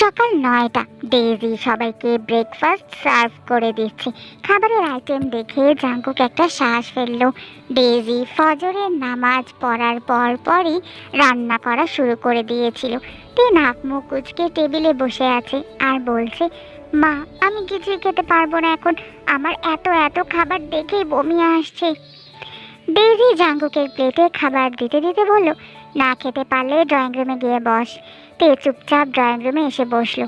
সকাল নয়টা। ডেইজি সবাইকে ব্রেকফাস্ট সার্ভ করে দিচ্ছে। খাবারের আইটেম দেখে জাঙ্কুক একটা শ্বাস ফেলল। ডেইজি ফজরের নামাজ পড়ার পর পরই রান্না করা শুরু করে দিয়েছিল। তে নাক মুখ কুচকে টেবিলে বসে আছে আর বলছে, মা, আমি কিছুই খেতে পারব না এখন। আমার এত এত খাবার দেখেই বমি আসছে। ডেইজি জাঙ্কুকের প্লেটে খাবার দিতে দিতে বলল, না খেতে পারলে ড্রয়িং রুমে গিয়ে বস। তে চুপচাপ ড্রয়িং রুমে এসে বসল।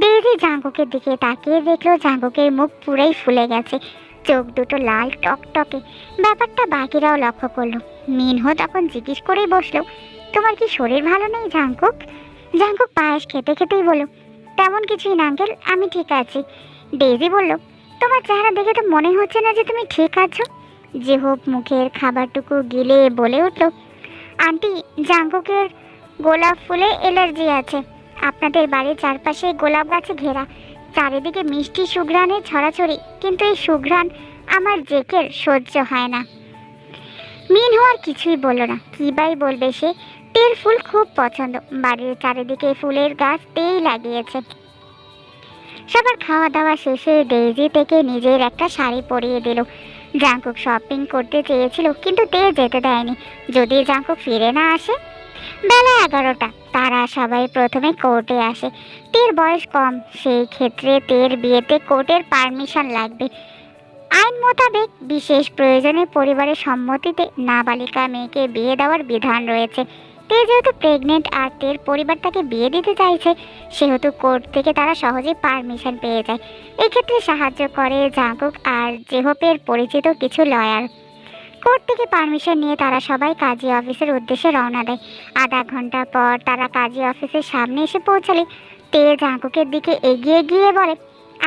ডেইজি জাঙ্কুকের দিকে তাকিয়ে দেখল জাঙ্কুকের মুখ পুরাই ফুলে গেছে, চোখ দুটো লাল টকটকে। ব্যাপারটা বাকিরাও লক্ষ্য করল। মিনহো তখন জিজ্ঞেস করেই বসল, তোমার কি শরীর ভালো নেই জাঙ্কুক? জাঙ্কুক পায়েস খেতে খেতেই বলল, তেমন কিছুই না আঙ্কেল, আমি ঠিক আছি। ডেইজি বলল, তোমার চেহারা দেখে তো মনে হচ্ছে না যে তুমি ঠিক আছো? যে হোক, মুখের খাবারটুকু গিলে বলে উঠল, আন্টি, জাঙ্কুকের গোলাপ ফুলে অ্যালার্জি আছে। আপনাদের বাড়ির চারপাশে গোলাপ গাছে ঘেরা। চারিদিকে মিষ্টি সুঘ্রাণে ছড়াছড়ি, কিন্তু এই সুঘ্রাণ আমার জেকের সহ্য হয় না। মিন হওয়ার কিছুই বলল না। কি বাই বলবে সে? তেল ফুল খুব পছন্দ। বাড়ির চারিদিকে ফুলের গাছ তেই লাগিয়েছে। সবার খাওয়া দাওয়া শেষে ডেইজি থেকে নিজের একটা শাড়ি পরিয়ে দিল। জাঙ্কুক শপিং করতে চেয়েছিল, কিন্তু তে যেতে দেয়নি। যদি জাঙ্কুক ফিরে না আসে বেলা এগারোটা। তারা সবাই প্রথমে কোর্টে আসে। তের বয়স কম, সেই ক্ষেত্রে তের বিয়েতে কোর্টের পারমিশন লাগবে। আইন মোতাবেক বিশেষ প্রয়োজনে পরিবারের সম্মতিতে নাবালিকা মেয়েকে বিয়ে দেওয়ার বিধান রয়েছে। তে যেহেতু প্রেগনেন্ট আর তের পরিবার তাকে বিয়ে দিতে চাইছে, সেহেতু কোর্ট থেকে তারা সহজেই পারমিশন পেয়ে যায়। এক্ষেত্রে সাহায্য করে জাঙ্কুক আর জেহপের পরিচিত কিছু লয়ার। থেকে পারমিশন নিয়ে তারা সবাই কাজী অফিসের উদ্দেশ্যে রওনা দেয়। আধা ঘণ্টা পর তারা কাজী অফিসের সামনে এসে পৌঁছালে। তে জাঙ্কুকের দিকে এগিয়ে গিয়ে বলে,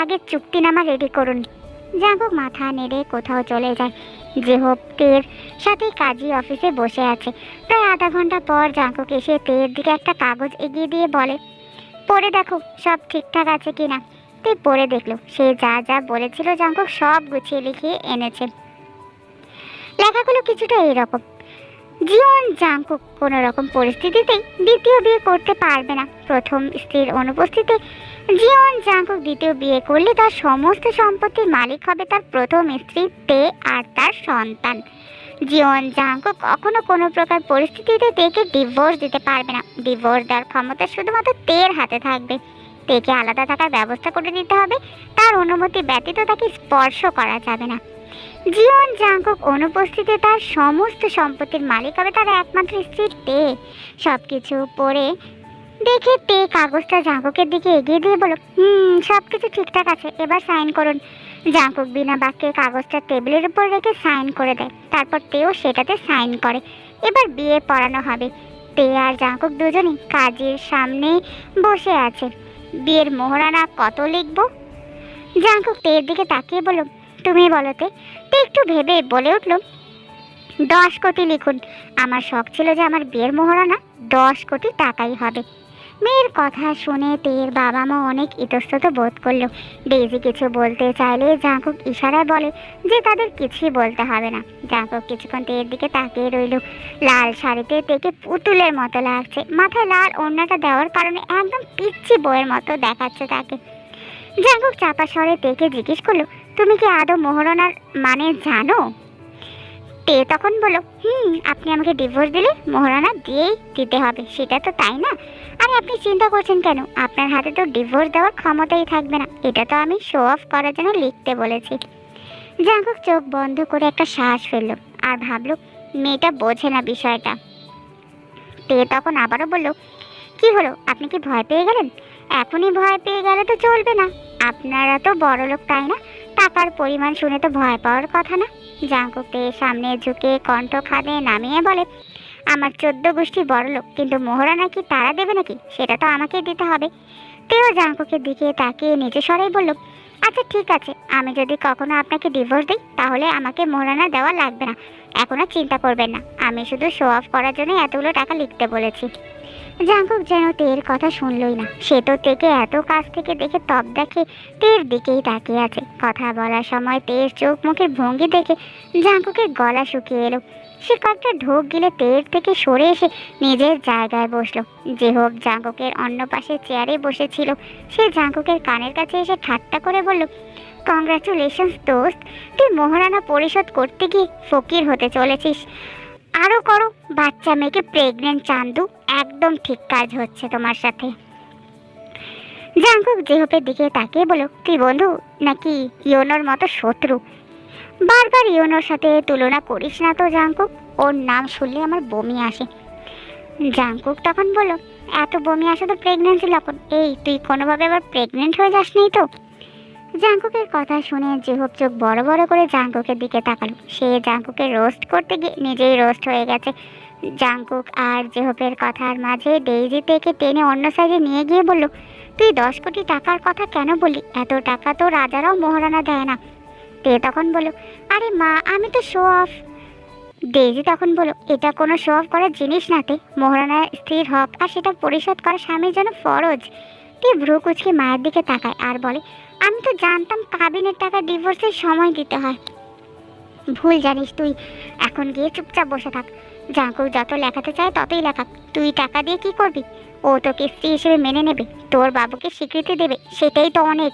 আগে চুক্তিনামা রেডি করুন। জাঙ্কুক মাথা নেড়ে কোথাও চলে যায়। জেহব তের সাথে কাজী অফিসে বসে আছে। প্রায় আধা ঘণ্টা পর জাঙ্কুক এসে তের দিকে একটা কাগজ এগিয়ে দিয়ে বলে, পড়ে দেখো, সব ঠিকঠাক আছে কিনা? তুই পড়ে দেখল। সে যা যা বলেছিল জাঙ্কুক সব গুছিয়ে লিখিয়ে এনেছে। লেখাগুলো কিছুটা এরকম জীবন জাঙ্কুক কোনো রকম পরিস্থিতিতেই দ্বিতীয় বিয়ে করতে পারবে না। প্রথম স্ত্রীর অনুপস্থিতিতে জীবন জাঙ্কুক দ্বিতীয় বিয়ে করলে তার সমস্ত সম্পত্তির মালিক হবে তার প্রথম স্ত্রী, তে, আর তার সন্তান। জীবন জাঙ্কুক কখনো কোনো প্রকার পরিস্থিতিতে তেকে ডিভোর্স দিতে পারবে না। ডিভোর্স দেওয়ার ক্ষমতা শুধুমাত্র তের হাতে থাকবে। তেকে আলাদা থাকার ব্যবস্থা করে দিতে হবে। তার অনুমতি ব্যতীত তাকে স্পর্শ করা যাবে না। জীবন জাঙ্কুক অনুপস্থিতিতে তার সমস্ত সম্পত্তির মালিক হবে তার একমাত্র স্ত্রী তে। সব কিছু পড়ে দেখে তে কাগজটা জাঙ্কুকের দিকে এগিয়ে দিয়ে বলো হুম সব কিছু ঠিকঠাক আছে, এবার সাইন করুন। জাঙ্কুক বিনা বাক্যে কাগজটা টেবিলের উপর রেখে সাইন করে দেয়। তারপর তেও সেটাতে সাইন করে। এবার বিয়ে পড়ানো হবে। তে আর জাঙ্কুক দুজনই কাজের সামনে বসে আছে। বিয়ের মোহরানা কত লিখব? জাঙ্কুক তের দিকে তাকিয়ে বলল তুমি বলো তে একটু ভেবে বলে উঠল, দশ কোটি লিখুন। আমার শখ ছিল যে আমার বিয়ের মোহরানা দশ কোটি টাকাই হবে। মেয়ের কথা শুনে তের বাবা মা অনেক ইতস্তত বোধ করল। ডেইজি কিছু বলতে চাইলে জাঙ্কুক ইশারায় বলে যে তাদের কিছুই বলতে হবে না। জাঙ্কুক কিছুক্ষণ তের দিকে তাকিয়ে রইল। লাল শাড়িতে তেকে পুতুলের মতো লাগছে। মাথায় লাল ওড়নাটা দেওয়ার কারণে একদম পিচ্ছি বইয়ের মতো দেখাচ্ছে তাকে। জাঙ্কুক চাপা স্বরে তেকে জিজ্ঞেস করল তুমি কি আদৌ মোহরণার মানে জানো? তে তখন বলো হুম, আপনি আমাকে ডিভোর্স দিলে মোহরানা দিয়েই দিতে হবে, সেটা তো তাই না? আরে আপনি চিন্তা করছেন কেন? আপনার হাতে তো ডিভোর্স দেওয়ার ক্ষমতাই থাকবে না। এটা তো আমি শো অফ করার জন্য লিখতে বলেছি। জাঙ্কুক চোখ বন্ধ করে একটা শ্বাস ফেলল আর ভাবলো, মেয়েটা বোঝে না বিষয়টা। তে তখন আবারও বলল, কি হলো? আপনি কি ভয় পেয়ে গেলেন? এখনই ভয় পেয়ে গেলে তো চলবে না। আপনারা তো বড় লোক তাই না? টাকার পরিমাণ শুনে তো ভয় পাওয়ার কথা না। জাঙ্কুকে সামনে ঝুঁকে কণ্ঠ খাদে নামিয়ে বলে, আমার চোদ্দ গোষ্ঠী বড় লোক, কিন্তু মোহরা নাকি তারা দেবে নাকি? সেটা তো আমাকেই দিতে হবে। তেও জাঙ্কুকের দিকে তাকিয়ে নিচে সরাই বলল আচ্ছা ঠিক আছে, আমি যদি কখনো আপনাকে ডিভোর্স দিই, তাহলে আমাকে মোহরানা দেওয়া লাগবে না। এখন আর চিন্তা করবেন না, আমি শুধু শো অফ করার জন্য এতগুলো টাকা লিখতে বলেছি। জাঙ্কুক যেন তের কথা শুনলই না। সে তো তেকে এত কাছ থেকে দেখে তপ দেখে তের দিকেই তাকিয়ে আছে। কথা বলার সময় তের চোখ মুখের ভঙ্গি দেখে জাঙ্কুকের গলা শুকিয়ে এলো। সে কয়েকটা ঢোক গিলে তের থেকে সরে এসে নিজের জায়গায় বসল। যে হোক জাঙ্কুকের অন্য পাশে চেয়ারে বসেছিল। সে জাঙ্কুকের কানের কাছে এসে ঠাট্টা করে বলল কংগ্রাচুলেশনস দোস্ত। তুই মহারানা পরিশোধ করতে গিয়ে ফকির হতে চলেছিস। আরও করো। বাচ্চা মেয়েকে প্রেগনেন্ট চান্দু, একদম ঠিক কাজ হচ্ছে তোমার সাথে। জাঙ্কুক জেহপের দিকে তাকিয়ে বলো তুই বন্ধু, নাকি ইয়োনোর মতো শত্রু? বারবার ইয়োনোর সাথে তুলনা করিস না তো জাঙ্কুক, ওর নাম শুনলে আমার বমি আসে। জাঙ্কুক তখন বলল, এত বমি আসে তো প্রেগনেন্সি লক্ষণ, এই তুই কোনোভাবে আবার প্রেগনেন্ট হয়ে যাস নি তো? জাঙ্কুকের কথা শুনে জেহব চোখ বড় বড় করে জাঙ্কুকের দিকে তাকালো। সে জাঙ্কুকে রোস্ট করতে গিয়ে নিজেই রোস্ট হয়ে গেছে। জাঙ্কুক আর জেহবের কথার মাঝে ডেইজি থেকে টেনে অন্য সাইডে নিয়ে গিয়ে বলল, তুই দশ কোটি টাকার কথা কেন বলি এত টাকা তো রাজারাও মহারানা দেয় না। তে তখন বলো আরে মা, আমি তো শো অফ ডেইজি তখন বলো এটা কোনো শো অফ করার জিনিস না তে। মহারানার স্থির হক আর সেটা পরিশোধ করা স্বামীর জন্য ফরজ। তে ভ্রু কুচকে মায়ের দিকে তাকায় আর বলে আমি তো জানতাম কাবিনের টাকা ডিভোর্সের সময় দিতে হয়। ভুল জানিস তুই। এখন গিয়ে চুপচাপ বসে থাক। জাঙ্কুক যত লেখাতে চায় ততই লেখাক। তুই টাকা দিয়ে কি করবি? ও তোকে স্ত্রী হিসেবে মেনে নেবে। তোর বাবুকে স্বীকৃতি দেবে। সেটাই তো অনেক।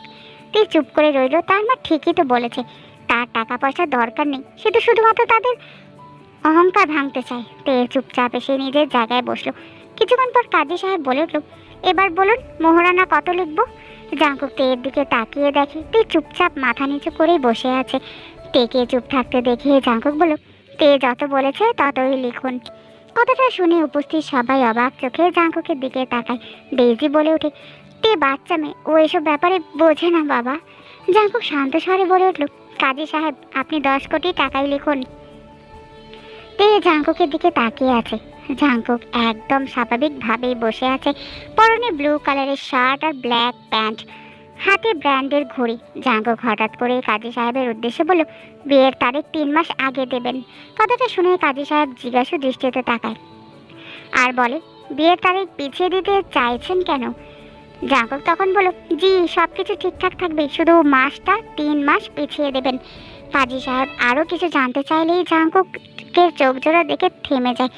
তুই চুপ করে রইল তার মা ঠিকই তো বলেছে। তার টাকা পয়সার দরকার নেই। সে তো শুধুমাত্র তাদের অহংকার ভাঙতে চায়। তে চুপচাপ এসে নিজের জায়গায় বসল। কিছুক্ষণ পর কাজী সাহেব বলে উঠল, এবার বলুন, মোহরানা কত লিখব? জাঙ্কুক তেয়ের দিকে তাকিয়ে দেখে তে চুপচাপ মাথা নিচু করেই বসে আছে। তেকে চুপ থাকতে দেখে জাঙ্কুক বলল, তে যত বলেছে ততই লিখুন। কথাটা শুনে উপস্থিত সবাই অবাক চোখে জাঙ্কুকের দিকে তাকায়। ডেইজি বলে ওঠে, তে বাচ্চা মেয়ে, ও এসব ব্যাপারে বোঝে না বাবা। জাঙ্কুক শান্ত স্বরে বলে উঠল, কাজী সাহেব, আপনি দশ কোটি টাকাই লিখুন। তে জাঙ্কুকের দিকে তাকিয়ে আছে। জাঙ্কুক একদম স্বাভাবিকভাবেই বসে আছে। পরনে ব্লু কালারের শার্ট আর ব্ল্যাক প্যান্ট হাতে ব্র্যান্ডের ঘড়ি। জাঙ্কুক হঠাৎ করে কাজী সাহেবের উদ্দেশ্যে বলল, বিয়ের তারিখ তিন মাস আগে দেবেন। কথাটা শুনে কাজী সাহেব জিজ্ঞাসু দৃষ্টিতে তাকায়। আর বলে, বিয়ের তারিখ পিছিয়ে দিতে চাইছেন কেন? জাঙ্কুক তখন বলল, জি সব কিছু ঠিকঠাক থাকবে। শুধু মাসটা তিন মাস পিছিয়ে দেবেন। কাজী সাহেব আরও কিছু জানতে চাইলেই জাঙ্কুকের চোখ জোড়া দেখে থেমে যায়।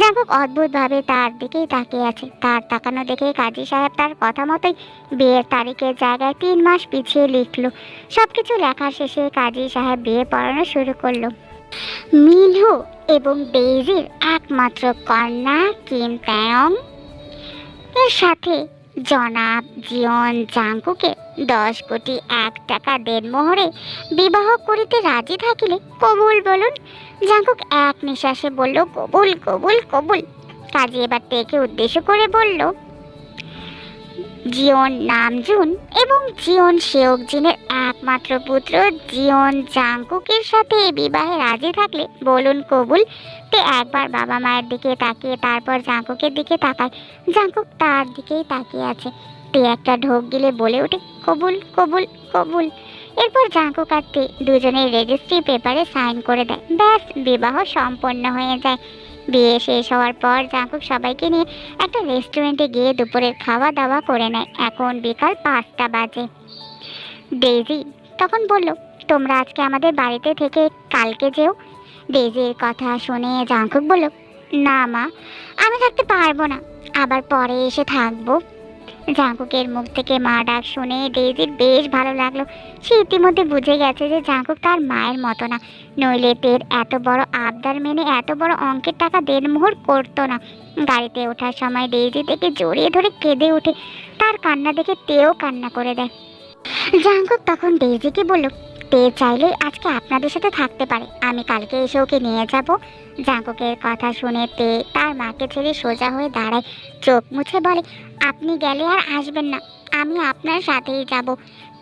জাঙ্কুক অদ্ভুতভাবে তার দিকেই তাকিয়ে আছে। তার তাকানো দেখে কাজী সাহেব তার কথা মতোই বিয়ের তারিখের জায়গায় তিন মাস পিছিয়ে লিখলো। সব কিছু লেখা শেষে কাজী সাহেব বিয়ে পড়ানো শুরু করল। মিলহু এবং ডেইজির একমাত্র কন্যা কিম প্যায়ং। এর সাথে জনাব জিয়ন জাঙ্কুকে দশ কোটি এক টাকা দেনমোহরে বিবাহ করিতে রাজি থাকিলে কবুল বলুন। জাঙ্কুক এক নিঃশ্বাসে বলল, কবুল কবুল কবুল। কাজে এবার তেকে উদ্দেশ্য করে বলল, জিয়ন নামজুন এবং জিয়ন শেওকজিনের একমাত্র পুত্র। জিওন জাঙ্কুকের সাথে বিবাহে রাজি থাকলে বলুন কবুল। তে একবার বাবা মায়ের দিকে তাকিয়ে তারপর জাঙ্কুকের দিকে তাকায়। জাঙ্কুক তার দিকেই তাকিয়ে আছে। তে একটা ঢোক গিলে বলে ওঠে, কবুল কবুল কবুল। এরপর জাঙ্কুক আর তে দুজনের রেজিস্ট্রি পেপারে সাইন করে দেয়। ব্যাস, বিবাহ সম্পন্ন হয়ে যায়। বিয়ে শেষ হওয়ার পর জাঙ্কুক সবাইকে নিয়ে একটা রেস্টুরেন্টে গিয়ে দুপুরের খাওয়া দাওয়া করে নেয়। এখন বিকাল পাঁচটা বাজে। ডেইজি তখন বলল, তোমরা আজকে আমাদের বাড়িতে থেকে কালকে যেও? ডেইজির কথা শুনে জাঙ্কুক বলল, না মা, আমি থাকতে পারব না। আবার পরে এসে থাকব। জাঙ্কুকের মুখ থেকে মা ডাক শুনে ডেইজির বেশ ভালো লাগল। সে ইতিমধ্যে বুঝে গেছে যে জাঙ্কুক তার মায়ের মতো না। নইলে তের এত বড় আবদার মেনে এত বড় অঙ্কের টাকা দেড়মোহর করতো না। গাড়িতে ওঠার সময় ডেইজি থেকে জড়িয়ে ধরে কেঁদে ওঠে। তার কান্না দেখে তেও কান্না করে দেয়। জাঙ্কুক তখন ডেইজিকে বলল তে চাইলেই আজকে আপনাদের সাথে থাকতে পারে। আমি কালকে এসে ওকে নিয়ে যাব। জাঙ্কুকের কথা শুনে তে তার মাকে ছেড়ে সোজা হয়ে দাঁড়ায়। চোখ মুছে বলে, আপনি গেলে আর আসবেন না। আমি আপনার সাথেই যাব।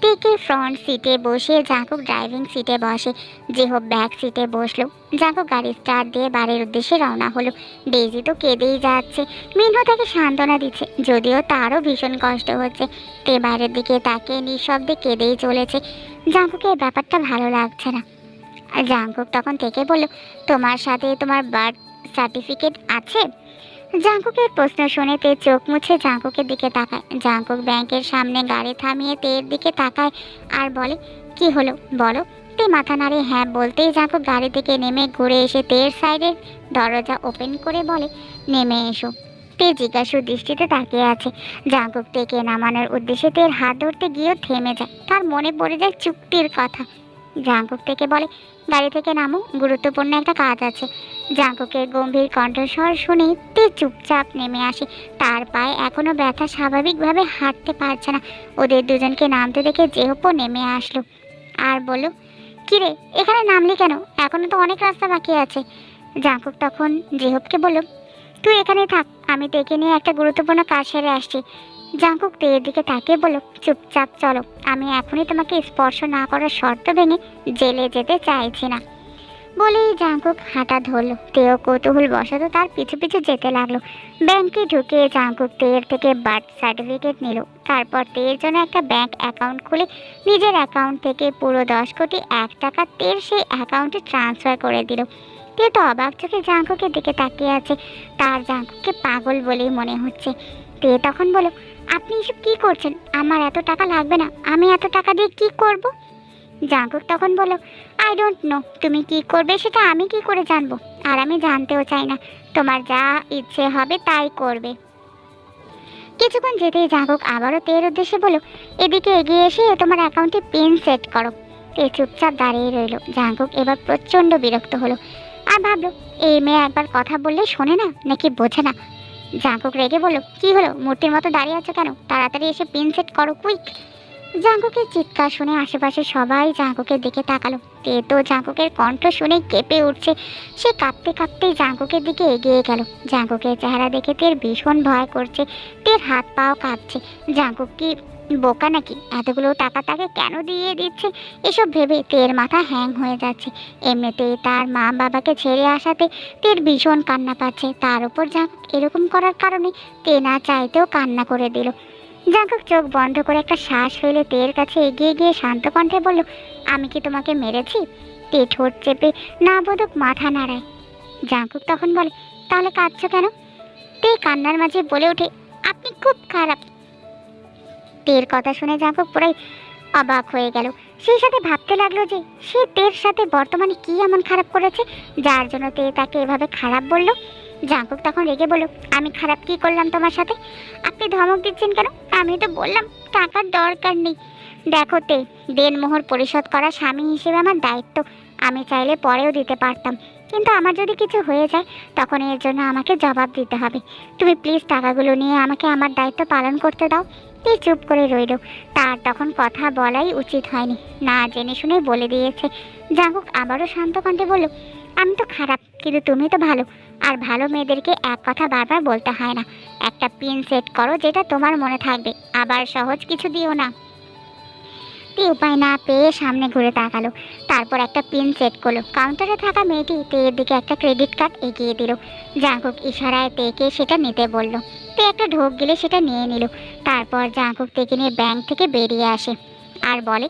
তেকে ফ্রন্ট সিটে বসে জাঙ্কুক ড্রাইভিং সিটে বসে যেহো ব্যাক সিটে বসল জাঙ্কুক গাড়ি স্টার্ট দিয়ে বাড়ির উদ্দেশ্যে রওনা হলো। ডেজি তো কেঁদেই যাচ্ছে। মিনহো তাকে সান্ত্বনা দিচ্ছে, যদিও তারও ভীষণ কষ্ট হচ্ছে। তে বাইরের দিকে তাকে নিঃশব্দে কেঁদেই চলেছে। জাঙ্কুকের ব্যাপারটা ভালো লাগছে না। জাঙ্কুক তখন থেকে বলল, তোমার সাথে তোমার বার্থ সার্টিফিকেট আছে? জাঙ্কুকের প্রশ্ন শুনে তে চোখ মুছে জাঙ্কুকের দিকে তাকায়। জাঙ্কুক ব্যাংকের সামনে গাড়ি থামিয়ে তের দিকে তাকায় আর বলে, কি হলো? বলো। তে মাথা নাড়ে হ্যাঁ বলতেই জাঙ্কুক গাড়ি থেকে নেমে ঘুরে এসে তের সাইডের দরজা ওপেন করে বলে, নেমে এসো। তে জিজ্ঞাসু দৃষ্টিতে তাকিয়ে আছে। জাঙ্কুক থেকে নামানোর উদ্দেশ্যে তের হাত ধরতে গিয়েও থেমে যায়। তার মনে পড়ে যায় চুক্তির কথা। জাঙ্কুক থেকে বলে গাড়ি থেকে নামো, গুরুত্বপূর্ণ একটা কাজ আছে। জাঙ্কুকের গম্ভীর কণ্ঠস্বর শুনে তে চুপচাপ নেমে আসে। তার পায়ে এখনও ব্যথা স্বাভাবিকভাবে হাঁটতে পারছে না। ওদের দুজনকে নামতে দেখে জেহপও নেমে আসলো। আর বলল কিরে এখানে নামলি কেন? এখনও তো অনেক রাস্তা বাকি আছে। জাঙ্কুক তখন জেহবকে বলল, তুই এখানে থাক, আমি দেখে নিয়ে একটা গুরুত্বপূর্ণ কাজ সেরে আসছি। জাঙ্কুক তেয়ের দিকে তাকিয়ে বলল, চুপচাপ চলো। আমি এখনই তোমাকে স্পর্শ না করার শর্ত ভেঙে জেলে যেতে চাইছি না। বলেই জাঙ্কুক হাঁটা ধরলো। তেও কৌতূহল বশত তার পিছু পিছু যেতে লাগল। ব্যাংকে ঢুকে জাঙ্কুক তেয়ের থেকে বার্থ সার্টিফিকেট নিল। তারপর তেয়ের জন্য একটা ব্যাংক অ্যাকাউন্ট খুলে নিজের অ্যাকাউন্ট থেকে পুরো দশ কোটি এক টাকা তের সেই অ্যাকাউন্টে ট্রান্সফার করে দিল। তে তো অবাক চোখে জাঙ্কুকের দিকে তাকিয়ে আছে। তার জাঙ্কুককে পাগল বলেই মনে হচ্ছে। তে তখন বলো আপনি এসব কী করছেন? আমার এত টাকা লাগবে না। আমি এত টাকা দিয়ে কি করব? জাঙ্কুক তখন বলো আই ডোন্ট নো তুমি কি করবে সেটা আমি কি করে জানব? আর আমি জানতেও চাই না, তোমার যা ইচ্ছে হবে তাই করবে। কিছুক্ষণ যেতেই জাঙ্কুক আবারও তের উদ্দেশ্যে বলো এদিকে এগিয়ে এসে তোমার অ্যাকাউন্টে পিন সেট করো। তে চুপচাপ দাঁড়িয়ে রইল। জাঙ্কুক এবার প্রচণ্ড বিরক্ত হলো আর ভাবলো, এই মেয়ে একবার কথা বললে শোনে না, নাকি বোঝে না? জাঙ্কুক রেগে বলল, কি হলো? মূর্তির মতো দাঁড়িয়ে আছো কেন? তাড়াতাড়ি এসে পিন সেট করো কুইক। জাঙ্কুকের চিৎকার শুনে আশেপাশে সবাই জাঙ্কুকের দিকে তাকালো। তে তো জাঙ্কুকের কণ্ঠ শুনে কেঁপে উঠছে। সে কাঁপতে কাঁপতে জাঙ্কুকের দিকে এগিয়ে গেল। জাঙ্কুকের চেহারা দেখে তের ভীষণ ভয় করছে। তের হাত পাও কাঁপছে। জাঙ্কুক কি বোকা নাকি? এতগুলো টাকা তাকে কেন দিয়ে দিচ্ছে? এসব ভেবে তের মাথা হ্যাং হয়ে যাচ্ছে। এমনিতেই তার মা বাবাকে ছেড়ে আসাতে তের ভীষণ কান্না পাচ্ছে। তার উপর জাঙ্কুক এরকম করার কারণে তে না চাইতেও কান্না করে দিল। জাঙ্কুক চোখ বন্ধ করে একটা শ্বাস ফেলে তের কাছে এগিয়ে গিয়ে শান্ত কণ্ঠে বলল, আমি কি তোমাকে মেরেছি? তে ঠোঁট চেপে না বোধক মাথা নাড়ায়। জাঙ্কুক তখন বলে, তাহলে কাঁদছো কেন? তে কান্নার মাঝে বলে ওঠে, আপনি খুব খারাপ। তের কথা শুনে জাঙ্কুক পুরাই অবাক হয়ে গেল। সেই সাথে ভাবতে লাগল যে সে তের সাথে বর্তমানে কি এমন খারাপ করেছে, যার জন্য তে তাকে এভাবে খারাপ বলল। জাঙ্কুক তখন রেগে বলল, আমি খারাপ কি করলাম তোমার সাথে? আপনি ধমক দিচ্ছেন কেন? আমি তো বললাম, টাকার দরকার নেই। দেখো তে, দেনমোহর পরিশোধ করা স্বামী হিসেবে আমার দায়িত্ব। আমি চাইলে পরেও দিতে পারতাম। কিন্তু আমার যদি কিছু হয়ে যায়, তখন এর জন্য আমাকে জবাব দিতে হবে। তুমি প্লিজ টাকাগুলো নিয়ে আমাকে আমার দায়িত্ব পালন করতে দাও। তে চুপ করে রইল। তার তখন কথা বলাই উচিত হয়নি। না জেনে শুনে বলে দিয়েছে। জাঙ্কুক আবারও শান্ত কণ্ঠে বলল, আমি তো খারাপ, কিন্তু তুমি তো ভালো। আর ভালো মেয়েদেরকে এক কথা বারবার বলতে হয় না। একটা পিন সেট করো যেটা তোমার মনে থাকবে। আবার সহজ কিছু দিও না। তে উপায় না পেয়ে সামনে ঘুরে তাকালো। তারপর একটা পিন সেট করল। কাউন্টারে থাকা মেয়েটি তেয়ের দিকে একটা ক্রেডিট কার্ড এগিয়ে দিল। জাঁকুক ইশারায় তেকে সেটা নিতে বলল। তে একটা ঢোক গেলে সেটা নিয়ে নিল। তারপর জাঁকুক তেকে নিয়ে ব্যাংক থেকে বেরিয়ে আসে। আর বলে,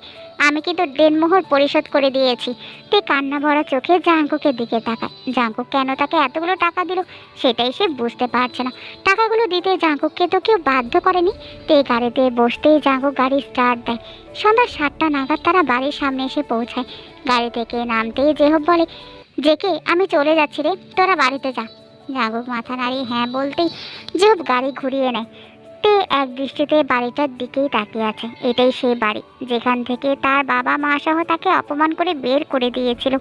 আমি কিন্তু দেনমোহর পরিশোধ করে দিয়েছি। তে কান্না ভরা চোখে জাঙ্কুকের দিকে তাকায়। জাঙ্কুক কেন তাকে এতগুলো টাকা দিল সেটাই সে বুঝতে পারছে না। টাকাগুলো দিতে জাঙ্কুককে তো কেউ বাধ্য করেনি। তে গাড়িতে বসতেই জাঙ্কুক গাড়ি স্টার্ট দেয়। সন্ধ্যা সাতটা নাগাদ তারা বাড়ির সামনে এসে পৌঁছায়। গাড়ি থেকে নামতেই জেহব বলে, জেকে, আমি চলে যাচ্ছি রে, তোরা বাড়িতে যা। জাঙ্কুক মাথা নাড়িয়ে হ্যাঁ বলতেই জেহব গাড়ি ঘুরিয়ে নেয়। তে এক দৃষ্টিতে বাড়িটার দিকেই তাকিয়ে আছে। এটাই সেই বাড়ি, যেখান থেকে তার বাবা মা সহ তাকে অপমান করে বের করে দিয়েছিল।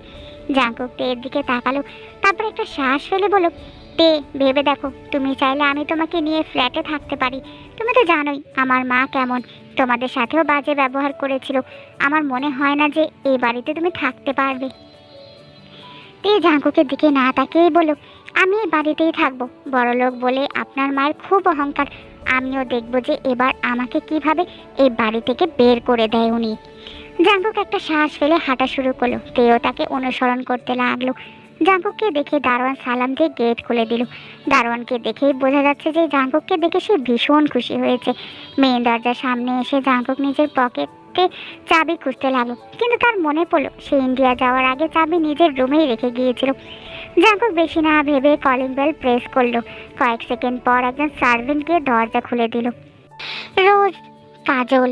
জাঙ্কুক এর দিকে তাকালো, তারপর একটা শ্বাস ফেলে বলো তে, ভেবে দেখো, তুমি চাইলে আমি তোমাকে নিয়ে ফ্ল্যাটে থাকতে পারি। তুমি তো জানোই আমার মা কেমন, তোমাদের সাথেও বাজে ব্যবহার করেছিল। আমার মনে হয় না যে এই বাড়িতে তুমি থাকতে পারবে। তে জাঙ্কুকের দিকে না তাকিয়েই বলো আমি এই বাড়িতেই থাকব। বড়লোক বলে আপনার মায়ের খুব অহংকার আমিও দেখব যে এবার আমাকে কীভাবে এই বাড়ি থেকে বের করে দেয় উনি। জাঙ্কুক একটা শ্বাস ফেলে হাঁটা শুরু করল। তেও তাকে অনুসরণ করতে লাগল। জাঙ্কুককে দেখে দারোয়ান সালাম দিয়ে গেট খুলে দিল। দারোয়ানকে দেখেই বোঝা যাচ্ছে যে জাঙ্কুককে দেখে সে ভীষণ খুশি হয়েছে। মেন দরজার সামনে এসে জাঙ্কুক নিজের পকেটে চাবি খুঁজতে লাগল। কিন্তু তার মনে পড়ল, সে ইন্ডিয়া যাওয়ার আগে চাবি নিজের রুমেই রেখে গিয়েছিল। জাঙ্কুক বেশি না ভেবে কলিং বেল প্রেস করল। কয়েক সেকেন্ড পর একজন সার্ভেন্ট গিয়ে দরজা খুলে দিল। রোজ কাজল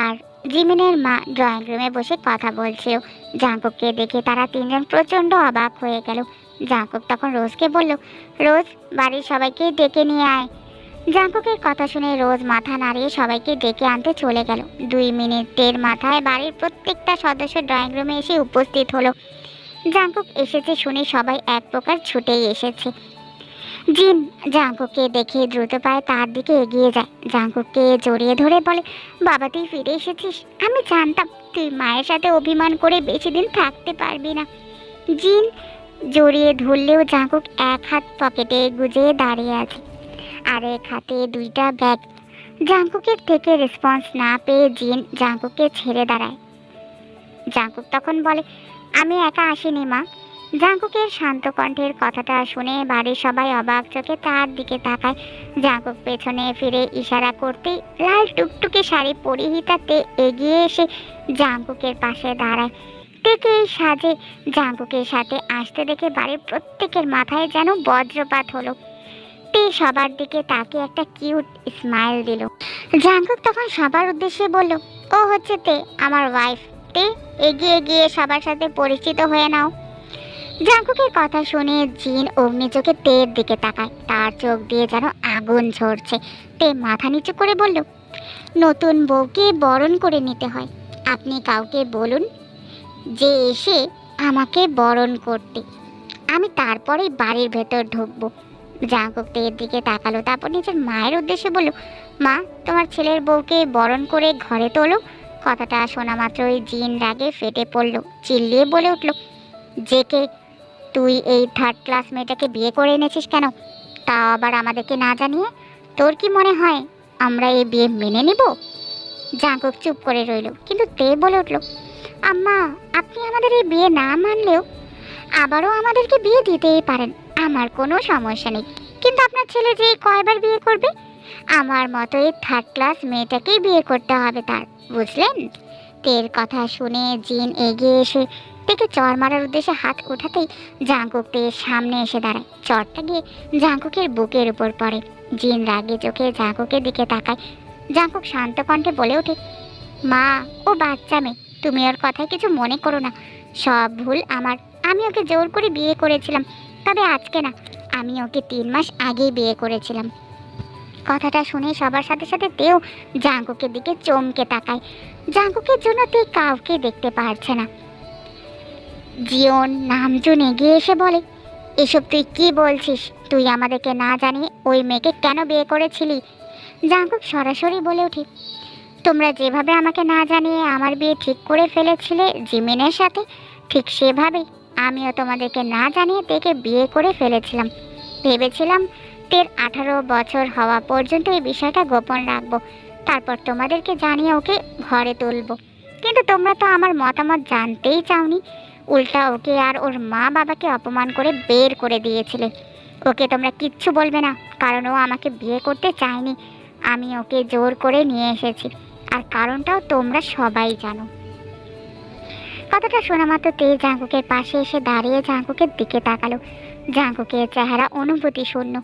আর জিমিনের মা ড্রয়িং রুমে বসে কথা বলছিল জাঙ্কুককে দেখে তারা তিনজন প্রচণ্ড অবাক হয়ে গেল। জাঙ্কুক তখন রোজকে বলল, রোজ বাড়ির সবাইকে ডেকে নিয়ে আয়। জাঙ্কুকের কথা শুনে রোজ মাথা নাড়িয়ে সবাইকে ডেকে আনতে চলে গেল। দুই মিনিটের মাথায় বাড়ির প্রত্যেকটা সদস্য ড্রয়িং রুমে এসে উপস্থিত হলো। জাঙ্কুক এসেছে শুনে সবাই এক প্রকার ছুটেই এসেছে। জিন জাঙ্কুককে দেখে দ্রুত পায়ে তার দিকে এগিয়ে যায়। জাঙ্কুককে জড়িয়ে ধরে বলে, বাবা, তুই ফিরে এসেছিস? আমি জানতাম তুই মায়ের সাথে অভিমান করে বেশি দিন থাকতে পারবি না। জিন জড়িয়ে ধরলেও জাঙ্কুক এক হাত পকেটে গুজে দাঁড়িয়ে আছে আর এক হাতে দুইটা ব্যাগ। জাঙ্কুকের থেকে রেসপন্স না পেয়ে জিন জাঙ্কুককে ছেড়ে দাঁড়ায়। জাঙ্কুক তখন বলে আমি একা আসিনি, মা। জাঙ্কুকের শান্ত কণ্ঠের কথাটা শুনে বাড়ির সবাই অবাক চোখে তার দিকে তাকায়। জাঙ্কুক পেছনে ফিরে ইশারা করতেই লাল টুকটুকে শাড়ি পরিহিতাতে এগিয়ে এসে জাঙ্কুকের পাশে দাঁড়ায়। থেকে এই সাজে জাঙ্কুকের সাথে আসতে দেখে বাড়ির প্রত্যেকের মাথায় যেন বজ্রপাত হলো। তে সবার দিকে তাকে একটা কিউট স্মাইল দিল। জাঙ্কুক তখন সবার উদ্দেশ্যে বলল, ও হচ্ছে তে, আমার ওয়াইফ তে এগিয়ে গিয়ে সবার সাথে পরিচিত হয়ে নাও। জাঙ্কুকের কথা শুনে জিন অগ্নি চোখে তের দিকে তাকায়। তার চোখ দিয়ে যেন আগুন ঝরছে। তে মাথা নিচু করে বলল, নতুন বউকে বরণ করে নিতে হয়। আপনি কাউকে বলুন যে এসে আমাকে বরণ করতে। আমি তারপরে বাড়ির ভেতর ঢুকবো। জাঙ্কুক তের দিকে তাকালো, তারপর নিজের মায়ের উদ্দেশ্যে বলল, মা, তোমার ছেলের বউকে বরণ করে ঘরে তোলো। কথাটা শোনা মাত্রই জিন রাগে ফেটে পড়ল, চিল্লিয়ে বলে উঠল, জেকে, তুই এই থার্ড ক্লাস মেয়েটাকে বিয়ে করে এনেছিস কেন? তা আবার আমাদেরকে না জানিয়ে? তোর কি মনে হয় আমরা এই বিয়ে মেনে নিব? জাঙ্কুক চুপ করে রইল, কিন্তু তে বলে উঠল, আম্মা, আপনি আমাদের এই বিয়ে না মানলেও আবারও আমাদেরকে বিয়ে দিতেই পারেন, আমার কোনো সমস্যা নেই। কিন্তু আপনার ছেলে যে কয়বার বিয়ে করবে? আমার মতো এই থার্ড ক্লাস মেয়েটাকেই বিয়ে করতে হবে তার, বুঝলেন? তের কথা শুনে জিন এগিয়ে এসে তেকে চর মারার উদ্দেশ্যে হাত ওঠাতেই জাঙ্কুক তের সামনে এসে দাঁড়ায়। চরটা গিয়ে জাঙ্কুকের বুকের উপর পড়ে। জিন রাগে চোখে জাঙ্কুকের দিকে তাকায়। জাঙ্কুক শান্ত কণ্ঠে বলে ওঠে, মা, ও বাচ্চা মেয়ে, তুমি ওর কথায় কিছু মনে করো না। সব ভুল আমার। আমি ওকে জোর করে বিয়ে করেছিলাম, তবে আজকে না, আমি ওকে তিন মাস আগেই বিয়ে করেছিলাম। কথাটা শুনে সবার সাথে সাথে তেও জাঙ্কুকের দিকে চমকে তাকায়। জাঙ্কুকের জন্য তে কাউকে দেখতে পারছে না। জিওন নামজুন এগিয়ে এসে বলে, এসব তুই কি বলছিস? তুই আমাদেরকে না জানিয়ে ওই মেয়েকে কেন বিয়ে করেছিলি? জাঙ্কুক সরাসরি বলে ওঠে, তোমরা যেভাবে আমাকে না জানিয়ে আমার বিয়ে ঠিক করে ফেলেছিলে জিমিনের সাথে, ঠিক সেভাবেই আমিও তোমাদেরকে না জানিয়ে তেকে বিয়ে করে ফেলেছিলাম। ভেবেছিলাম তের আঠারো বছর হওয়া পর্যন্ত এই বিষয়টা গোপন রাখব। তারপর তোমাদেরকে জানিয়ে ওকে ঘরে তুলবো। কিন্তু তোমরা তো আমার মতামত জানতেই চাওনি। উল্টা ওকে আর ওর মা বাবাকে অপমান করে বের করে দিয়েছিলে। ওকে তোমরা কিচ্ছু বলবে না, কারণ ও আমাকে বিয়ে করতে চায়নি। আমি ওকে জোর করে নিয়ে এসেছি, আর কারণটাও তোমরা সবাই জানো। কথাটা শোনা মাত্র তে জাঙ্কুকের পাশে এসে দাঁড়িয়ে জাঙ্কুকের দিকে তাকালো। জাঙ্কুকের চেহারা অনুভূতি শূন্য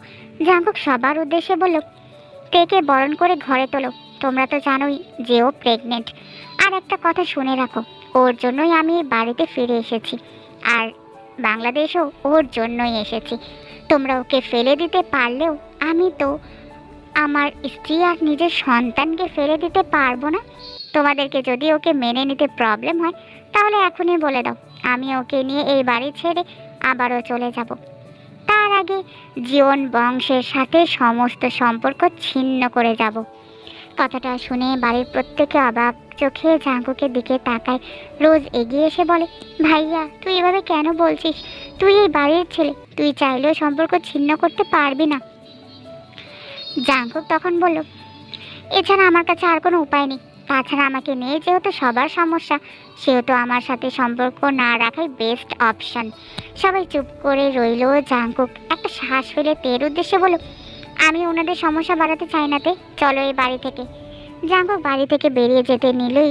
জাঙ্কুক সবার উদ্দেশ্যে বলল তেকে বরণ করে ঘরে তোলো। তোমরা তো জানোই যে ও প্রেগনেন্ট আর একটা কথা শুনে রাখো, ওর জন্যই আমি বাড়িতে ফিরে এসেছি। আর বাংলাদেশও ওর জন্যই এসেছি। তোমরা ওকে ফেলে দিতে পারলেও আমি তো আমার স্ত্রী আর নিজের সন্তানকে ফেলে দিতে পারব না। তোমাদেরকে যদি ওকে মেনে নিতে প্রবলেম হয়, তাহলে এখনই বলে দাও। আমি ওকে নিয়ে এই বাড়ি ছেড়ে আবারও চলে যাব। তার আগে জীবন বংশের সাথে সমস্ত সম্পর্ক ছিন্ন করে যাব। কথাটা শুনে বাড়ির প্রত্যেকে অবাক চোখে জাঙ্কুকের দিকে তাকায়। রোজ এগিয়ে এসে বলে, ভাইয়া, তুই এভাবে কেন বলছিস? তুই এই বাড়ির ছেলে, তুই চাইলেও সম্পর্ক ছিন্ন করতে পারবি না। জাঙ্কুক তখন বলল, এছাড়া আমার কাছে আর কোনো উপায় নেই। তাছাড়া আমাকে নিয়ে যেহেতু সবার সমস্যা, সেহেতু আমার সাথে সম্পর্ক না রাখাই বেস্ট অপশান সবাই চুপ করে রইল জাঙ্কুক একটা শ্বাস ফেলে তের উদ্দেশ্যে বলো আমি ওনাদের সমস্যা বাড়াতে চাই না তে, চলো এই বাড়ি থেকে। জাঙ্কুক বাড়ি থেকে বেরিয়ে যেতে নিলেই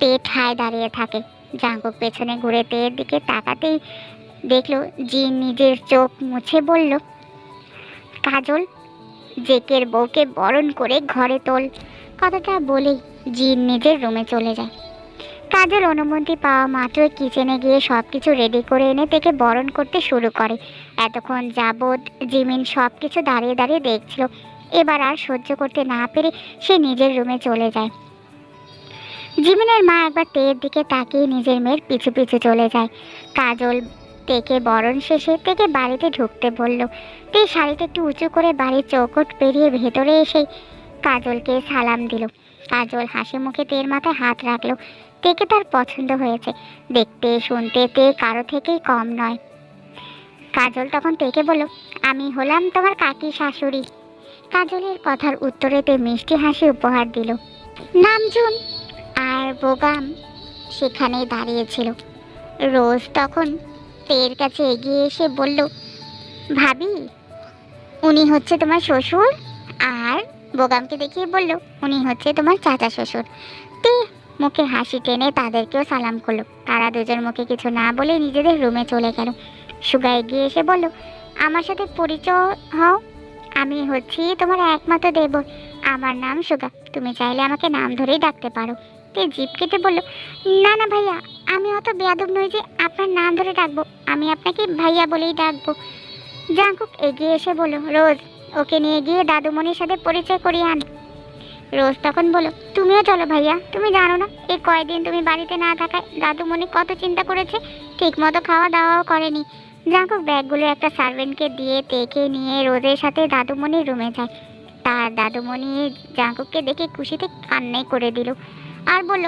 তে ঠায় দাঁড়িয়ে থাকে। জাঙ্কুক পেছনে ঘুরে তের দিকে তাকাতেই দেখল জি নিজের চোখ মুছে বলল, কাজল, জেকের বউকে বরণ করে ঘরে তোল। কথাটা বলেই জিন নিজের রুমে চলে যায়। কাজের অনুমতি পাওয়া মাত্রই কিচেনে গিয়ে সব কিছু রেডি করে এনে থেকে বরণ করতে শুরু করে। এতক্ষণ যাবৎ জিমিন সব কিছু দাঁড়িয়ে দাঁড়িয়ে দেখছিল। এবার আর সহ্য করতে না পেরে সে নিজের রুমে চলে যায়। জিমিনের মা একবার তেয়ের দিকে তাকিয়ে নিজের মেয়ের পিছু পিছু চলে যায়। কাজল তেকে বরণ শেষে থেকে বাড়িতে ঢুকতে বলল, তে শাড়িটা একটু উঁচু করে বাড়ির চৌকট পেরিয়ে ভেতরে এসে কাজলকে সালাম দিল। কাজল হাসি মুখে তের মাথায় হাত রাখল। তেকে তার পছন্দ হয়েছে। দেখতে শুনতে তে কারও থেকেই কম নয়। কাজল তখন তেকে বলল, আমি হলাম তোমার কাকি শাশুড়ি। কাজলের কথার উত্তরে তে মিষ্টি হাসি উপহার দিল। নামজুন আর বোগাম সেখানেই দাঁড়িয়েছিল। রোজ তখন তের কাছে এগিয়ে এসে বলল, ভাবি, উনি হচ্ছে তোমার শ্বশুর? বোগামকে দেখিয়ে বলল, উনি হচ্ছে তোমার চাচা শ্বশুর। তে মুখে হাসি টেনে তাদেরকেও সালাম করল। তারা দুজন মুখে কিছু না বলে নিজেদের রুমে চলে গেল। সুগা এগিয়ে এসে বলল, আমার সাথে পরিচয় হও। আমি হচ্ছি তোমার একমাত্র দেব। আমার নাম সুগা। তুমি চাইলে আমাকে নাম ধরেই ডাকতে পারো। তে জিপ কেটে বলল, না না ভাইয়া, আমি অত বেয়াদব নই যে আপনার নাম ধরে ডাকবো। আমি আপনাকে ভাইয়া বলেই ডাকবো। জাঙ্কুক এগিয়ে এসে বলল, রোজ ওকে নিয়ে গিয়ে দাদুমণির সাথে পরিচয় করিয়ে আন। রোজ তখন বলো, তুমিও চলো ভাইয়া, তুমি জানো না, এই কয়দিন তুমি বাড়িতে না থাকায় দাদুমণি কত চিন্তা করেছে ঠিক মতো খাওয়া দাওয়াও করেনি জাঙ্কুক ব্যাগগুলো একটা সার্ভেন্টকে দিয়ে তেকে নিয়ে রোজের সাথে দাদুমণির রুমে যায়। তার দাদুমণি জাঙ্কুককে দেখে খুশিতে কান্নাই করে দিল। আর বলল,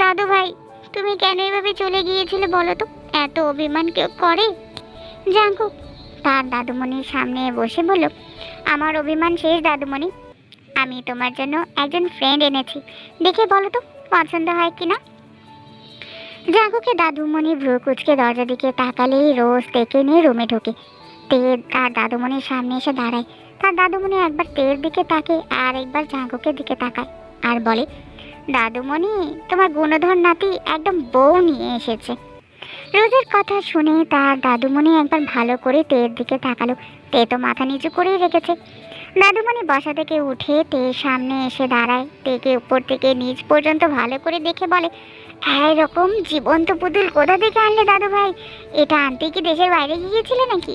দাদু ভাই, তুমি কেন এভাবে চলে গিয়েছিলে বলো তো? এত অভিমান কেউ করে? জাঙ্কুক তার দাদুমণির সামনে বসে বলল, আমার অভিমান শেষ, দাদুমণি। আমি তোমার জন্য একজন ফ্রেন্ড এনেছি। দেখে বলো তো, পছন্দ হয় কিনা? জাঙ্কুকে দাদুমণি ভ্রু কুচকে দরজা দিকে তাকালেই রোজ তেকে নিয়ে রুমে ঢোকে। তে তার দাদুমণির সামনে এসে দাঁড়ায়। তার দাদুমণি একবার তের দিকে তাকে আর একবার জাঙ্কুকের দিকে তাকায় আর বলে, দাদুমণি, তোমার গুণধর নাতি একদম বউ নিয়ে এসেছে। রোজের কথা শুনে তার দাদুমণি একবার ভালো করে তের দিকে তাকালো। তে তো মাথা নিচু করেই রেখেছে। দাদুমণি বসা থেকে উঠে তে সামনে এসে দাঁড়ায়। তেকে উপর থেকে নিচ পর্যন্ত ভালো করে দেখে বলে এরকম জীবন্ত পুতুল কোথা থেকে আনলে দাদু ভাই? এটা আনতে কি দেশের বাইরে গিয়েছিলে নাকি?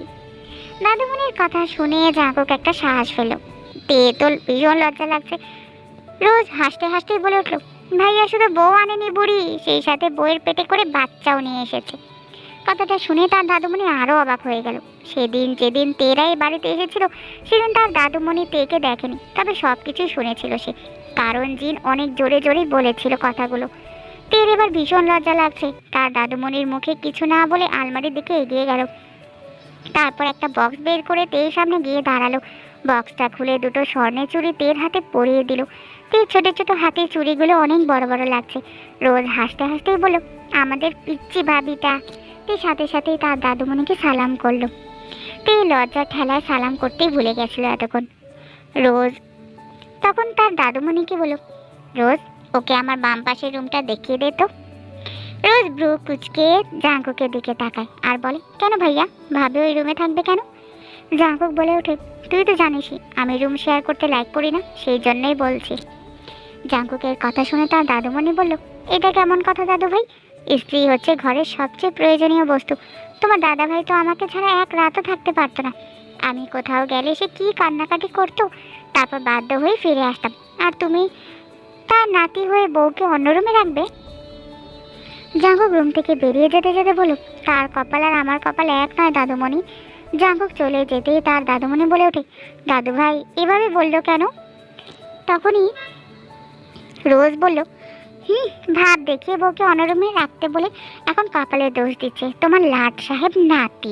দাদুমণির কথা শুনে জাঁকুক একটা সাহস পেল। তে তো ভীষণ লজ্জা লাগছে। রোজ হাসতে হাসতেই বলে উঠল, ভাইয়া শুধু বউ আনেনি বুড়ি, সেই সাথে বইয়ের পেটে করে বাচ্চাও নিয়ে এসেছে। কথাটা শুনে তার দাদুমণি আরও অবাক হয়ে গেল। সেদিন যেদিন তেরাই বাড়িতে এসেছিল, সেদিন তার দাদুমণি তেকে দেখেনি, তবে সব কিছুই শুনেছিল সে। কারণ জিন অনেক জোরে জোরে বলেছিল কথাগুলো। তের এবার ভীষণ লজ্জা লাগছে। তার দাদুমণির মুখে কিছু না বলে আলমারির দিকে এগিয়ে গেল। তারপর একটা বক্স বের করে তের সামনে গিয়ে দাঁড়াল। বক্সটা খুলে দুটো স্বর্ণের চুড়ি তের হাতে পরিয়ে দিল। তের ছোট ছোট হাতের চুড়িগুলো অনেক বড় বড় লাগছে। রোজ হাসতে হাসতেই বলল, আমাদের পিচ্ছি ভাবিটা। তে সাথে সাথেই তার দাদুমণিকে সালাম করল। তে লজ্জার ঠেলায় সালাম করতেই ভুলে গেছিল এতক্ষণ। রোজ, তখন তার দাদুমণিকে বলল? রোজ, ওকে আমার বাম পাশের রুমটা দেখিয়ে দে তো। রোজ ব্রু কুচকে জাঙ্কুকের দিকে তাকায় আর বলে, কেন ভাইয়া? ভাবে ওই রুমে থাকবে কেন? জাঙ্কুক বলে ওঠে, তুই তো জানিসই, আমি রুম শেয়ার করতে লাইক করি না, সেই জন্যই বলছি। জাঙ্কুকের কথা শুনে তার দাদুমণি বলল, এটা কেমন কথা দাদু ভাই স্ত্রী হচ্ছে ঘরের সবচেয়ে প্রয়োজনীয় বস্তু। তোমার দাদা ভাই তো আমাকে ছাড়া এক রাতও থাকতে পারতো না। আমি কোথাও গেলে সে কী কান্নাকাটি করতো? তারপর বাধ্য হয়ে ফিরে আসতাম। আর তুমি তার নাতি হয়ে বউকে অন্য রুমে রাখবে? জাঙ্কুক রুম থেকে বেরিয়ে যেতে যেতে বলো তার কপাল আর আমার কপাল এক নয় দাদুমণি। জাঙ্কুক চলে যেতেই তার দাদুমণি বলে ওঠে দাদু ভাই এভাবে বলল কেন? তখনই রোজ বলল ভাব দেখিয়ে বউকে অনরমে রাখতে বলে এখন কপালের দোষ দিচ্ছে তোমার লাট সাহেব নাতি।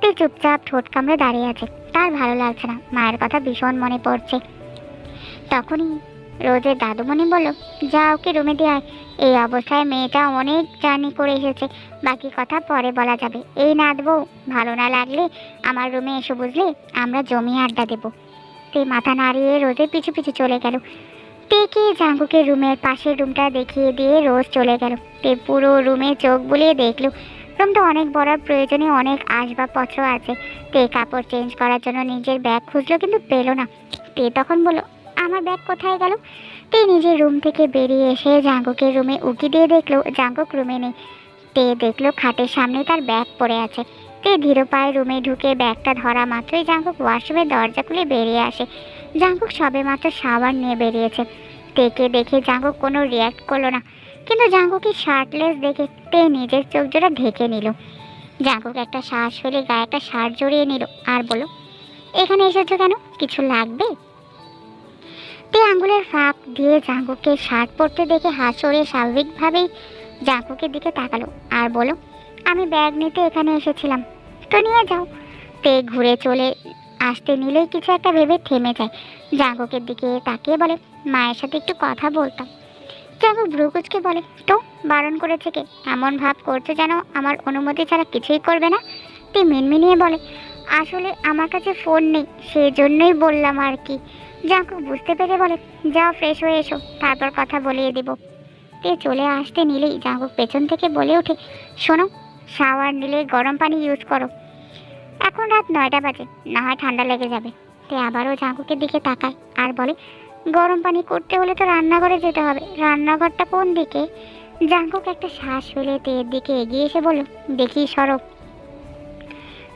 তুই চুপচাপ ঠোঁট কামড়ে দাঁড়িয়ে আছে, তার ভালো লাগছে না, মায়ের কথা ভীষণ মনে পড়ছে। তখনই রোজের দাদুমণি বলল যা ওকে রুমে দিয়ে এই অবস্থায় মেয়েটা অনেক জার্নি করে এসেছে, বাকি কথা পরে বলা যাবে। এই নাত বউ, ভালো না লাগলে আমার রুমে এসে বুঝলে, আমরা জমি আড্ডা দেবো। তে মাথা নাড়িয়ে রোজের পিছু পিছু চলে গেল। টেকে জাঙ্গুকের রুমের পাশের রুমটা দেখিয়ে দিয়ে রোজ চলে গেল। তে পুরো রুমে চোখ বুলিয়ে দেখল। রুমটা অনেক বড়, প্রয়োজনে অনেক আসবাবপত্র আছে। তে কাপড় চেঞ্জ করার জন্য নিজের ব্যাগ খুঁজলো কিন্তু পেল না। তে তখন বলল, আমার ব্যাগ কোথায় গেল? তে নিজের রুম থেকে বেরিয়ে এসে জাঙ্গুকের রুমে উকি দিয়ে দেখল জাঙ্গুক রুমে নেই। তে দেখল খাটের সামনে তার ব্যাগ পড়ে আছে। তে ধীর পায়ে রুমে ঢুকে ব্যাগটা ধরা মাত্রই জাঙ্কুক ওয়াশরুমের দরজা খুলে বেরিয়ে আসে। জাঙ্কুক সবে মাত্র সাবান নিয়ে বেরিয়েছে। তেকে দেখে জাঙ্কুক কোনো রিয়াক্ট করল না। কিন্তু জাঙ্কুকে শার্টলেস দেখে তে নিজের চোখ জোড়া ঢেকে নিল। জাঙ্কুক একটা শ্বাস ফেলে গায়ে একটা শার্ট জড়িয়ে নিল আর বলো এখানে এসেছ কেন? কিছু লাগবে? তে আঙ্গুলের ফাঁক দিয়ে জাঙ্কুকে শার্ট পরতে দেখে হাত সরিয়ে স্বাভাবিকভাবেই জাঙ্কুকের দিকে তাকালো আর বলো আমি ব্যাগ নিতে এখানে এসেছিলাম। তো নিয়ে যাও। তে ঘুরে চলে আসতে নিলেই কিছু একটা ভেবে থেমে যায়। জাঙ্কুকের দিকে তাকিয়ে বলে, মায়ের সাথে একটু কথা বলতাম। জাঙ্কুক ভ্রুকুচকে বলে, তো, বারণ করেছে কে? এমন ভাব করছে যেন আমার অনুমতি ছাড়া কিছুই করবে না? তে মিনমিনিয়ে বলে, আসলে আমার কাছে ফোন নেই, সেজন্যই বললাম আর কি। জাঙ্কুক বুঝতে পেরে বলে, যাও ফ্রেশ হয়ে এসো, তারপর কথা বলিয়ে দেব। তে চলে আসতে নিলেই জাঙ্কুক পেছন থেকে বলে ওঠে, শোনো শাওয়ার নিলে গরম পানি ইউজ করো। এখন রাত নয়টা বাজে, না হয় ঠান্ডা লেগে যাবে। তে আবারও জাঙ্কুকের দিকে তাকায় আর বলে, গরম পানি করতে হলে তো রান্নাঘরে যেতে হবে। রান্নাঘরটা কোন দিকে? জাঙ্কুক একটা শ্বাস ফেলে তের দিকে এগিয়ে এসে বলল, দেখি সরব।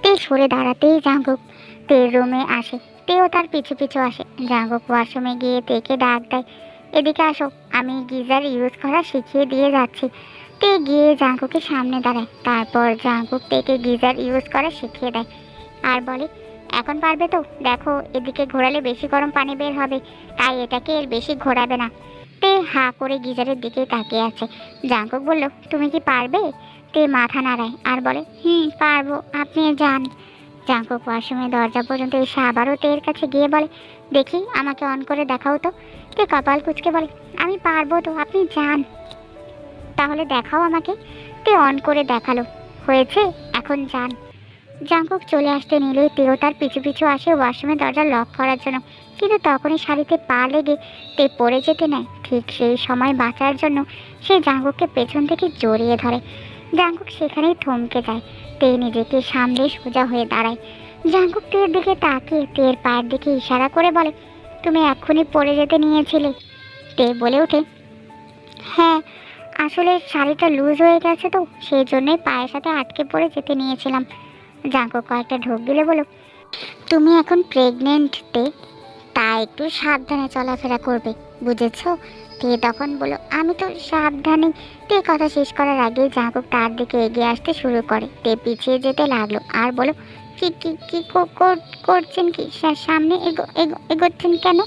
তে সরে দাঁড়াতেই জাঙ্কুক তের রুমে আসে। তেও তার পিছু পিছু আসে। জাঙ্কুক ওয়াশরুমে গিয়ে তেকে ডাক দেয়, এদিকে আসো, আমি গিজার ইউজ করা শিখিয়ে দিয়ে যাচ্ছি। তে গিয়ে জাঙ্কুকের সামনে দাঁড়ায়? তারপর জাঙ্কুক তেকে গিজার ইউজ করা শিখিয়ে দেয়। আর বলে, এখন পারবে তো? দেখো, এদিকে ঘোরালে বেশি গরম পানি বের হবে। তাই এটাকে এর বেশি ঘোরাবে না। তে হা করে গিজারের দিকে তাকিয়ে আছে। জাঙ্কুক বলল, তুমি কি পারবে? তে মাথা নাড়ায় আর বলে, হুম, পারব। আপনি যান। জাঙ্কুক ওয়াশরুমের দরজা পর্যন্ত এসে আবারও তের কাছে গিয়ে বলে, দেখি, আমাকে অন করে দেখাও তো। তে কপাল কুচকে বলে, আমি পারব তো, আপনি যান। তাহলে দেখাও আমাকে। তে অন করে দেখাল? হয়েছে? এখন যান। জাঙ্কুক চলে আসতে নিলেই তেও তার পিছু পিছু আসে ওয়াশরুমের দরজা লক করার জন্য। কিন্তু তখনই শাড়িতে পা লেগে তে পড়ে যেতে নেয়। ঠিক সেই সময় বাঁচার জন্য সে জাঙ্কুককে পেছন থেকে জড়িয়ে ধরে। জাঙ্কুক সেখানেই থমকে যায়। তে নিজেকে সামলে সোজা হয়ে দাঁড়ায়। জাঙ্কুক তের দিকে তাকিয়ে তের পায়ের দিকে ইশারা করে বলে, তুমি এক্ষুনি পড়ে যেতে নিয়েছিলে। তে বলে ওঠে হ্যাঁ আসলে শাড়িটা লুজ হয়ে গেছে তো, সেই জন্যই পায়ের সাথে আটকে পড়ে যেতে নিয়েছিলাম। জাঙ্কু কয়েকটা ঢোক দিলে বলো তুমি এখন প্রেগনেন্টতে তাই একটু সাবধানে চলাফেরা করবে, বুঝেছ? তে তখন বলো আমি তো সাবধানে। তে কথা শেষ করার আগে জাঙ্কুক তার দিকে এগিয়ে আসতে শুরু করে। তে পিছিয়ে যেতে লাগল আর বলো কি কি কি কর- করছেন কি? সামনে এগো, এগো- এগোচ্ছেন কেন?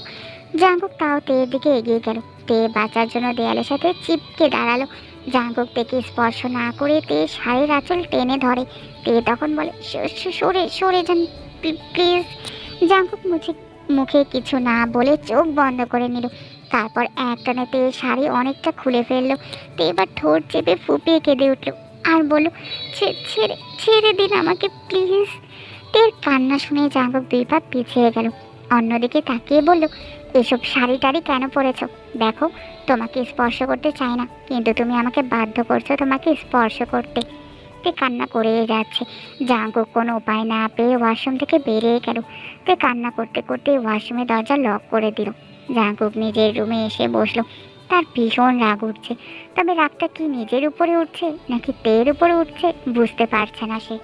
জাঙ্কুক তাও তের দিকে এগিয়ে গেল। তে বাঁচার জন্য দেয়ালের সাথে চিপকে দাঁড়াল। জাঙ্কুক তেকে স্পর্শ না করে তে শাড়ির আঁচল টেনে ধরে। তে তখন বলে, "স- স- সরে সরে যান প্লিজ। জাঙ্কুক মুখে মুখে কিছু না বলে চোখ বন্ধ করে নিল। তারপর একটানে তে শাড়ি অনেকটা খুলে ফেলল। তে এবার ঠোঁট চেপে ফুপিয়ে কেঁদে উঠল আর বলল, "ছে- ছেড়ে ছেড়ে দিন আমাকে, প্লিজ। তের কান্না শুনে জাঙ্কুক দুই পা পিছিয়ে গেল। অন্যদিকে তাকিয়ে বলল এসব শাড়ি টাড়ি কেন পরেছো? দেখো, তোমাকে স্পর্শ করতে চাই না, কিন্তু তুমি আমাকে বাধ্য করছ তোমাকে স্পর্শ করতে। তে কান্না করেই যাচ্ছে। জাঙ্কুক কোনো উপায় না পেয়ে ওয়াশরুম থেকে বেরিয়ে গেল। তে কান্না করতে করতে ওয়াশরুমের দরজা লক করে দিল। জাঙ্কুক নিজের রুমে এসে বসল। তার ভীষণ রাগ উঠছে। তবে রাগটা কি নিজের উপরে উঠছে নাকি তের উপরে উঠছে বুঝতে পারছে না সে।